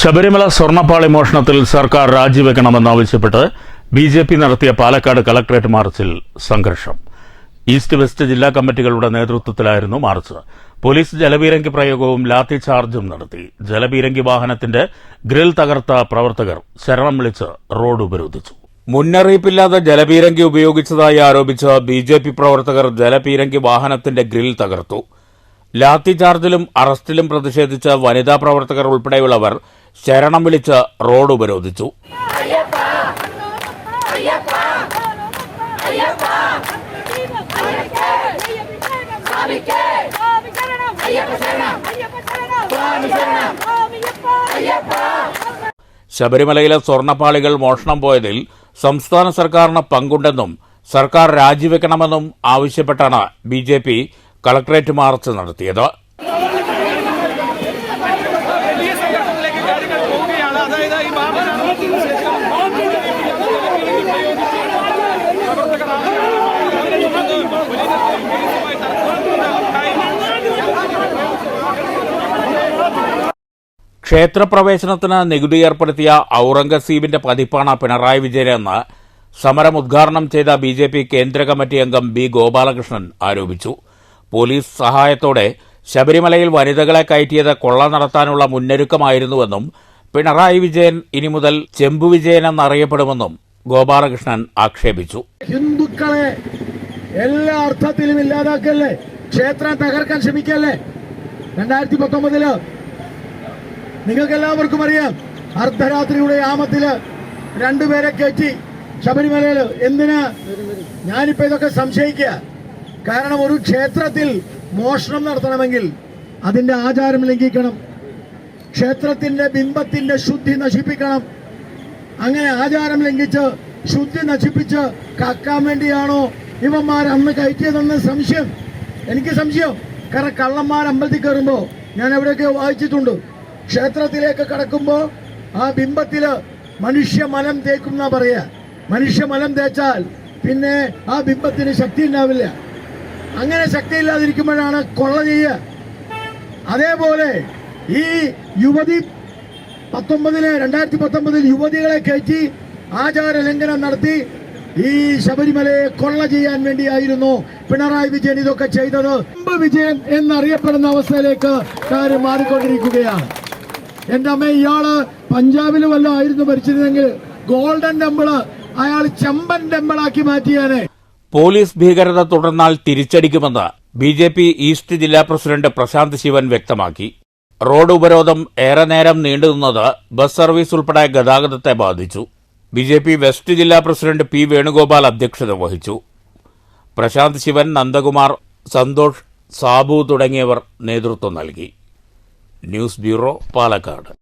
ശബരിമല സ്വർണപ്പാളി മോഷണത്തിൽ സർക്കാർ രാജിവെക്കണമെന്നാവശ്യപ്പെട്ട് B J P നടത്തിയ Palakkad collectorate മാർച്ചിൽ സംഘർഷം. ഈസ്റ്റ് വെസ്റ്റ് ജില്ലാ കമ്മിറ്റികളുടെ നേതൃത്വത്തിലായിരുന്നു മാർച്ച്. പോലീസ് ജലപീരങ്കി പ്രയോഗവും ലാത്തി ചാർജും നടത്തി. ജലപീരങ്കി വാഹനത്തിന്റെ ഗ്രിൽ തകർത്ത പ്രവർത്തകർ ശരണം വിളിച്ച് റോഡ് ഉപരോധിച്ചു. മുന്നറിയിപ്പില്ലാതെ ജലപീരങ്കി ഉപയോഗിച്ചതായി ആരോപിച്ച ബി പ്രവർത്തകർ ജലപീരങ്കി വാഹനത്തിന്റെ ഗ്രിൽ തകർത്തു. ലാത്തി ചാർജിലും അറസ്റ്റിലും പ്രതിഷേധിച്ച് വനിതാ പ്രവർത്തകർ ഉൾപ്പെടെയുള്ളവർ ശരണം വിളിച്ച് റോഡ് ഉപരോധിച്ചു. ശബരിമലയിലെ സ്വർണപ്പാളികൾ മോഷണം പോയതിൽ സംസ്ഥാന സർക്കാരിന് പങ്കുണ്ടെന്നും സർക്കാർ രാജിവെക്കണമെന്നും ആവശ്യപ്പെട്ടാണ് ബി കളക്ടറേറ്റ് മാർച്ച് നടത്തിയത്. ക്ഷേത്രപ്രവേശനത്തിന് നികുതി ഏർപ്പെടുത്തിയ ഔറംഗസീബിന്റെ പതിപ്പാണ് പിണറായി വിജയനെന്ന് സമരം ഉദ്ഘാടനം ചെയ്ത ബിജെപി കേന്ദ്ര കമ്മിറ്റി അംഗം ബി ഗോപാലകൃഷ്ണൻ ആരോപിച്ചു. പോലീസ് സഹായത്തോടെ ശബരിമലയിൽ വനിതകളെ കയറ്റിയത് കൊള്ള നടത്താനുള്ള മുന്നൊരുക്കമായിരുന്നുവെന്നും പിണറായി വിജയൻ ഇനി മുതൽ ചെമ്പു വിജയൻ എന്നറിയപ്പെടുമെന്നും ഗോപാലകൃഷ്ണൻ ആക്ഷേപിച്ചു. ഹിന്ദുക്കളെ എല്ലാ അർത്ഥത്തിലും ഇല്ലാതാക്കല്ലേ? ക്ഷേത്രം തകർക്കാൻ ശ്രമിക്കല്ലേ? രണ്ടായിരത്തി പത്തൊമ്പതിൽ നിങ്ങൾക്ക് എല്ലാവർക്കും അറിയാം അർദ്ധരാത്രിയുടെ യാമത്തിൽ രണ്ടുപേരെ കയറ്റി ശബരിമലയിൽ എന്തിനാ? ഞാനിപ്പോ ഇതൊക്കെ സംശയിക്കുക. കാരണം ഒരു ക്ഷേത്രത്തിൽ മോഷണം നടത്തണമെങ്കിൽ അതിന്റെ ആചാരം ലംഘിക്കണം. ക്ഷേത്രത്തിന്റെ ബിംബത്തിന്റെ ശുദ്ധി നശിപ്പിക്കണം. അങ്ങനെ ആചാരം ലംഘിച്ച് ശുദ്ധി നശിപ്പിച്ച് കാക്കാൻ വേണ്ടിയാണോ ഇവന്മാർ അന്ന് കയറ്റിയതെന്ന് സംശയം? എനിക്ക് സംശയം. കാരണം കള്ളന്മാർ അമ്പലത്തിൽ കയറുമ്പോൾ ഞാൻ എവിടെയൊക്കെ വായിച്ചിട്ടുണ്ട്. ക്ഷേത്രത്തിലേക്ക് കടക്കുമ്പോൾ ആ ബിംബത്തിൽ മനുഷ്യ മലം തേക്കും എന്നാ പറയുക മനുഷ്യ മലം തേച്ചാൽ പിന്നെ ആ ബിംബത്തിന് ശക്തി ഉണ്ടാവില്ല. അങ്ങനെ ശക്തിയില്ലാതിരിക്കുമ്പോഴാണ് കൊള്ള ചെയ്യുക. അതേപോലെ ഈ യുവതി പത്തൊമ്പതിൽ രണ്ടായിരത്തി പത്തൊമ്പതിൽ യുവതികളെ കയറ്റി ആചാര ലംഘനം നടത്തി ഈ ശബരിമലയെ കൊള്ള ചെയ്യാൻ വേണ്ടിയായിരുന്നു പിണറായി വിജയൻ ഇതൊക്കെ ചെയ്തത്. വിജയൻ എന്നറിയപ്പെടുന്ന അവസ്ഥയിലേക്ക് കാര്യം മാറിക്കൊണ്ടിരിക്കുകയാണ്. എന്റെ അമ്മ ഇയാൾ പഞ്ചാബിൽ വല്ലതും ആയിരുന്നു ഭരിച്ചിരുന്നെങ്കിൽ ഗോൾഡൻ ടെമ്പിൾ അയാൾ ചെമ്പൻ ടെമ്പിളാക്കി മാറ്റിയാനെ. പോലീസ് ഭീകരത തുടർന്നാൽ തിരിച്ചടിക്കുമെന്ന് ബി ജെ പി ഈസ്റ്റ് ജില്ലാ പ്രസിഡന്റ് പ്രശാന്ത് ശിവൻ വ്യക്തമാക്കി. റോഡ് ഉപരോധം ഏറെ നേരം നീണ്ടുനിന്നത് ബസ് സർവീസ് ഉൾപ്പെടെ ഗതാഗതത്തെ ബാധിച്ചു. ബി ജെ പി വെസ്റ്റ് ജില്ലാ പ്രസിഡന്റ് പി വേണുഗോപാൽ അധ്യക്ഷത വഹിച്ചു. പ്രശാന്ത് ശിവൻ നന്ദകുമാർ സന്തോഷ് സാബു തുടങ്ങിയവർ നേതൃത്വം നൽകി. News bureau Palakkad.